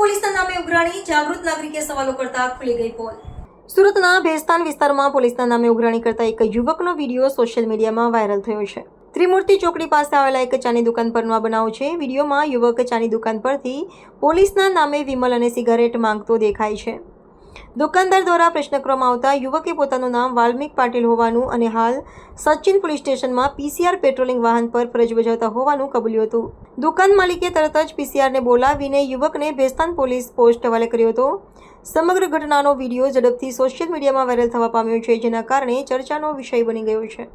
પોલીસના નામે ઉઘરાણી, જાગૃત નાગરિકે સવાલો કરતા ખુલી ગઈ પોલ. સુરતના ભેસ્તાન વિસ્તારમાં પોલીસના નામે ઉઘરાણી કરતા એક યુવકનો વીડિયો સોશિયલ મીડિયામાં વાયરલ થયો છે. ત્રિમૂર્તિ ચોકડી પાસે આવેલા એક ચાની દુકાન પરનો આ બનાવ છે. વિડીયોમાં યુવક ચાની દુકાન પરથી પોલીસના નામે વિમલ અને સિગારેટ માંગતો દેખાય છે. દુકાનદાર દ્વારા પ્રશ્ન કરવામાં આવતા યુવકે પોતાનું નામ વાલ્મિક પાટીલ હોવાનું અને હાલ સચિન પોલીસ સ્ટેશનમાં પીસીઆર પેટ્રોલિંગ વાહન પર ફરજ બજાવતા હોવાનું કબૂલ્યું હતું. દુકાન માલિકે તરત જ પીસીઆરને બોલાવીને યુવકને ભેસ્તાન પોલીસ પોસ્ટ હવાલે કર્યો હતો. સમગ્ર ઘટનાનો વીડિયો ઝડપથી સોશિયલ મીડિયામાં વાયરલ થવા પામ્યો છે જેના કારણે ચર્ચાનો વિષય બની ગયો છે.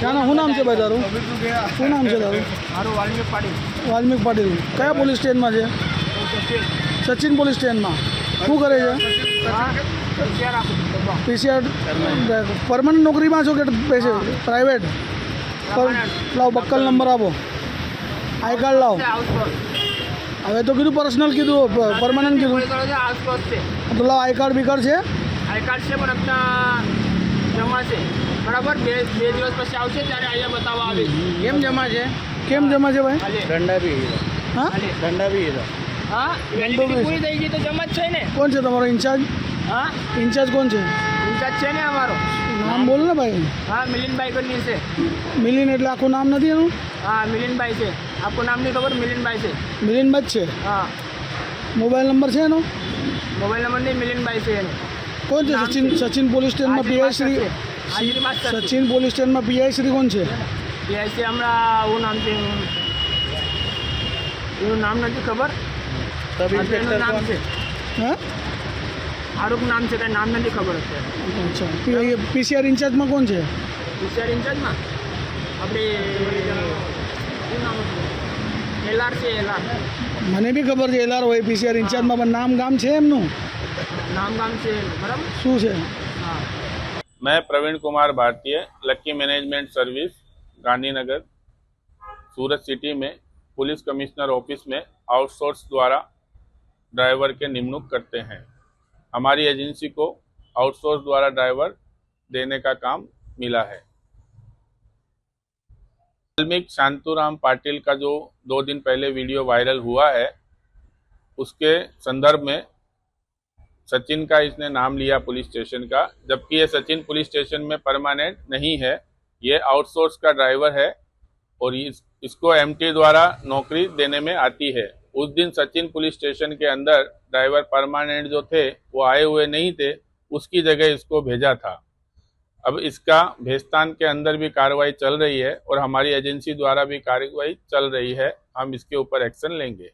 શું નામ છે ભાઈ તારું? શું નામ છે તારું? મારું વાલ્મીક પાટીલ. વાલ્મિક પાટીલ. કયા પોલીસ સ્ટેશનમાં છે? સચિન પોલીસ સ્ટેશનમાં. શું કરે છે? પીસીઆર પરમનન્ટ નોકરીમાં છો કે પૈસે પ્રાઇવેટ લાવો બક્કલ નંબર આપો. આઈ કાર્ડ લાવો. હવે તો કીધું પર્સનલ કીધું પરમનન્ટ કીધું. તો લાવો આઈ કાર્ડ બીકાર્ડ છે? આઈ કાર્ડ છે પણ જમા છે. બરાબર? બે બે દિવસ પછી આવશે ત્યારે અહીંયા બતાવવા આવે કેમ જમા છે? કેમ જમા છે ભાઈ? દંડા બી હા? દંડા બી હા વેલિડિટી પૂરી થઈ ગઈ તો જમા જ છે ને? કોણ છે તમારો ઇન્ચાર્જ? હા? ઇન્ચાર્જ કોણ છે? ઇન્ચાર્જ છે ને અમારો. નામ બોલ ને ભાઈ. હા મિલિનભાઈ કરીને છે. મિલિન એટલે આખું નામ નથી એનું? હા મિલિનભાઈ છે. આખું નામ નહીં ખબર મિલિનભાઈ છે. મિલિનભાઈ છે? હા. મોબાઈલ નંબર છે એનો? મોબાઈલ નંબર નહીં મિલિનભાઈ છે એનો. કોણ છે? સચિન સચિન પોલીસ સ્ટેશનમાં પીઆઈ શ્રી સચિન પોલીસ સ્ટેશનમાં પીઆઈ શ્રી કોણ છે? પીઆઈસી હમણાં એવું નામ છે. એનું નામ નથી ખબર. सब એનું इंस्पेक्टर નામ कौन છે હા આરોપ નામ છે કંઈ નામ નથી ખબર અત્યારે અચ્છા પીસીઆર ઇન્ચાર્જમાં કોણ છે હોશિયાર ઇન્ચાર્જમાં આપણે શું નામ હતું એલઆર છે એલઆર મને બી ખબર છે એલઆર હોય પીસીઆર ઇન્ચાર્જમાં પણ નામ ગામ છે એમનું નામ ગામ છે બરાબર શું છે હા मैं Praveen Kumar Bharatiya lucky management service Gandhinagar Surat city में पुलिस कमिश्नर ऑफिस में आउटसोर्स द्वारा ड्राइवर के निमणूक करते हैं। हमारी एजेंसी को आउटसोर्स द्वारा ड्राइवर देने का काम मिला है। वाल्मीक शांतुराम पाटिल का जो दो दिन पहले वीडियो वायरल हुआ है उसके संदर्भ में सचिन का इसने नाम लिया पुलिस स्टेशन का जबकि ये सचिन पुलिस स्टेशन में परमानेंट नहीं है। ये आउटसोर्स का ड्राइवर है और इस, इसको एमटी द्वारा नौकरी देने में आती है। उस दिन सचिन पुलिस स्टेशन के अंदर ड्राइवर परमानेंट जो थे, वो आए हुए नहीं थे, उसकी जगह इसको भेजा था। अब इसका भेस्तान के अंदर भी कार्रवाई चल रही है और हमारी एजेंसी द्वारा भी कार्रवाई चल रही है। हम इसके ऊपर एक्शन लेंगे।